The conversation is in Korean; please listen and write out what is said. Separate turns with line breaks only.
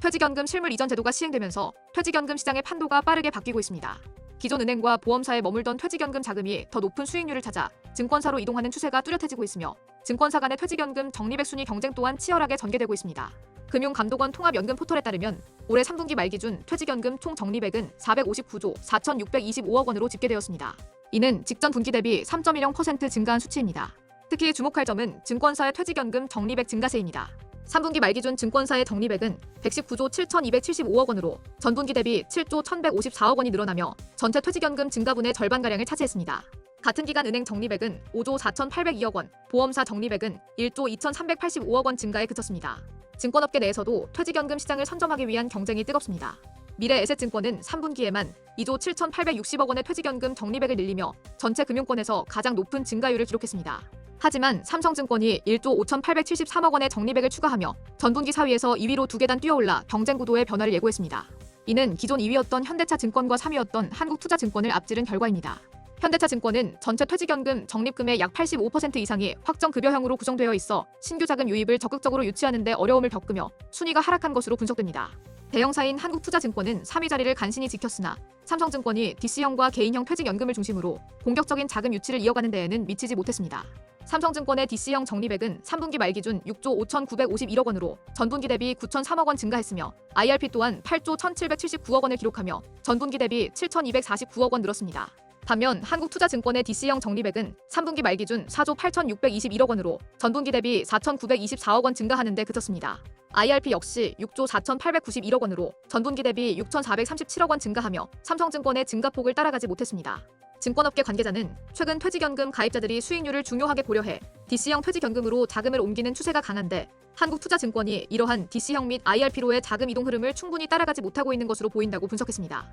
퇴직연금 실물 이전 제도가 시행되면서 퇴직연금 시장의 판도가 빠르게 바뀌고 있습니다. 기존 은행과 보험사에 머물던 퇴직연금 자금이 더 높은 수익률을 찾아 증권사로 이동하는 추세가 뚜렷해지고 있으며 증권사 간의 퇴직연금 적립액 순위 경쟁 또한 치열하게 전개되고 있습니다. 금융감독원 통합연금 포털에 따르면 올해 3분기 말 기준 퇴직연금 총 적립액은 459조 4,625억 원으로 집계되었습니다. 이는 직전 분기 대비 3.10% 증가한 수치입니다. 특히 주목할 점은 증권사의 퇴직연금 적립액 증가세입니다. 3분기 말 기준 증권사의 적립액은 119조 7,275억 원으로 전분기 대비 7조 1,154억 원이 늘어나며 전체 퇴직연금 증가분의 절반가량을 차지했습니다. 같은 기간 은행 적립액은 5조 4,802억 원, 보험사 적립액은 1조 2,385억 원 증가에 그쳤습니다. 증권업계 내에서도 퇴직연금 시장을 선점하기 위한 경쟁이 뜨겁습니다. 미래에셋증권은 3분기에만 2조 7,860억 원의 퇴직연금 적립액을 늘리며 전체 금융권에서 가장 높은 증가율을 기록했습니다. 하지만 삼성증권이 1조 5,873억 원의 적립액을 추가하며 전분기 4위에서 2위로 두 계단 뛰어올라 경쟁 구도의 변화를 예고했습니다. 이는 기존 2위였던 현대차증권과 3위였던 한국투자증권을 앞지른 결과입니다. 현대차증권은 전체 퇴직연금 적립금의 약 85% 이상이 확정급여형으로 구성되어 있어 신규 자금 유입을 적극적으로 유치하는 데 어려움을 겪으며 순위가 하락한 것으로 분석됩니다. 대형사인 한국투자증권은 3위 자리를 간신히 지켰으나 삼성증권이 DC형과 개인형 퇴직연금을 중심으로 공격적인 자금 유치를 이어가는 데에는 미치지 못했습니다. 삼성증권의 DC형 적립액은 3분기 말 기준 6조 5,951억 원으로 전분기 대비 9,003억 원 증가했으며 IRP 또한 8조 1,779억 원을 기록하며 전분기 대비 7,249억 원 늘었습니다. 반면 한국투자증권의 DC형 적립액은 3분기 말 기준 4조 8,621억 원으로 전분기 대비 4,924억 원 증가하는 데 그쳤습니다. IRP 역시 6조 4,891억 원으로 전분기 대비 6,437억 원 증가하며 삼성증권의 증가폭을 따라가지 못했습니다. 증권업계 관계자는 최근 퇴직연금 가입자들이 수익률을 중요하게 고려해 DC형 퇴직연금으로 자금을 옮기는 추세가 강한데 한국투자증권이 이러한 DC형 및 IRP로의 자금 이동 흐름을 충분히 따라가지 못하고 있는 것으로 보인다고 분석했습니다.